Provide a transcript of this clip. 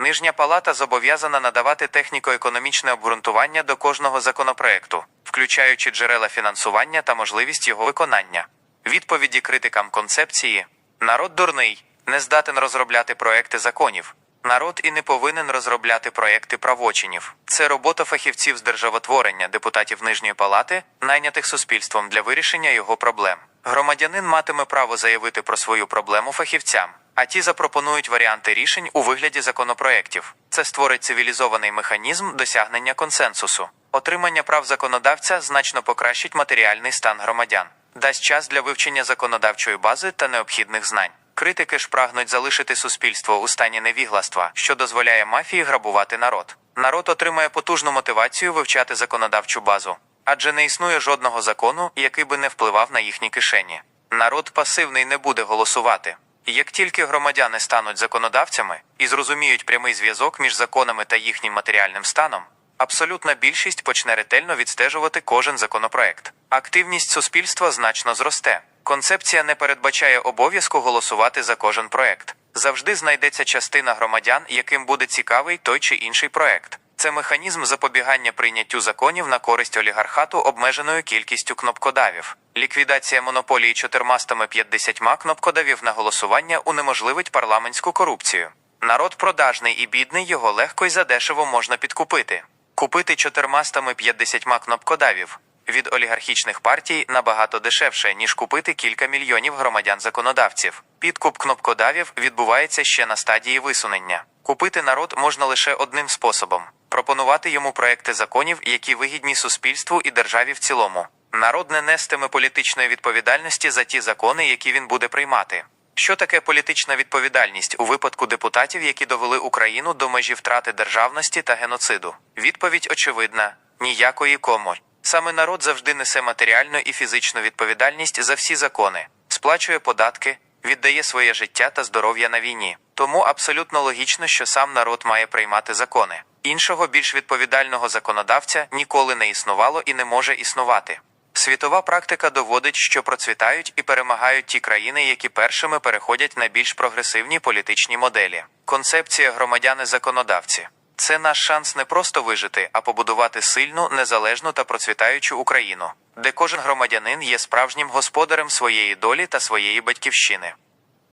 Нижня палата зобов'язана надавати техніко-економічне обґрунтування до кожного законопроекту, включаючи джерела фінансування та можливість його виконання. Відповіді критикам концепції: народ дурний, не здатен розробляти проекти законів. Народ і не повинен розробляти проекти правочинів. Це робота фахівців з державотворення, депутатів Нижньої палати, найнятих суспільством для вирішення його проблем. Громадянин матиме право заявити про свою проблему фахівцям, а ті запропонують варіанти рішень у вигляді законопроєктів. Це створить цивілізований механізм досягнення консенсусу. Отримання прав законодавця значно покращить матеріальний стан громадян, дасть час для вивчення законодавчої бази та необхідних знань. Критики ж прагнуть залишити суспільство у стані невігластва, що дозволяє мафії грабувати народ. Народ отримає потужну мотивацію вивчати законодавчу базу, адже не існує жодного закону, який би не впливав на їхні кишені. Народ пасивний не буде голосувати. Як тільки громадяни стануть законодавцями і зрозуміють прямий зв'язок між законами та їхнім матеріальним станом, абсолютна більшість почне ретельно відстежувати кожен законопроект. Активність суспільства значно зросте. Концепція не передбачає обов'язку голосувати за кожен проект. Завжди знайдеться частина громадян, яким буде цікавий той чи інший проект. Це механізм запобігання прийняттю законів на користь олігархату обмеженою кількістю кнопкодавів. Ліквідація монополії 450 кнопкодавів на голосування унеможливить парламентську корупцію. Народ продажний і бідний його легко й задешево можна підкупити. Купити 450 кнопкодавів від олігархічних партій набагато дешевше, ніж купити кілька мільйонів громадян-законодавців. Підкуп кнопкодавів відбувається ще на стадії висунення. Купити народ можна лише одним способом пропонувати йому проекти законів, які вигідні суспільству і державі в цілому. Народ не нестиме політичної відповідальності за ті закони, які він буде приймати. Що таке політична відповідальність у випадку депутатів, які довели Україну до межі втрати державності та геноциду? Відповідь очевидна: ніякої кому. Саме народ завжди несе матеріальну і фізичну відповідальність за всі закони, сплачує податки, віддає своє життя та здоров'я на війні. Тому абсолютно логічно, що сам народ має приймати закони. Іншого більш відповідального законодавця ніколи не існувало і не може існувати. Світова практика доводить, що процвітають і перемагають ті країни, які першими переходять на більш прогресивні політичні моделі. Концепція громадяни-законодавці це наш шанс не просто вижити, а побудувати сильну, незалежну та процвітаючу Україну, де кожен громадянин є справжнім господарем своєї долі та своєї батьківщини.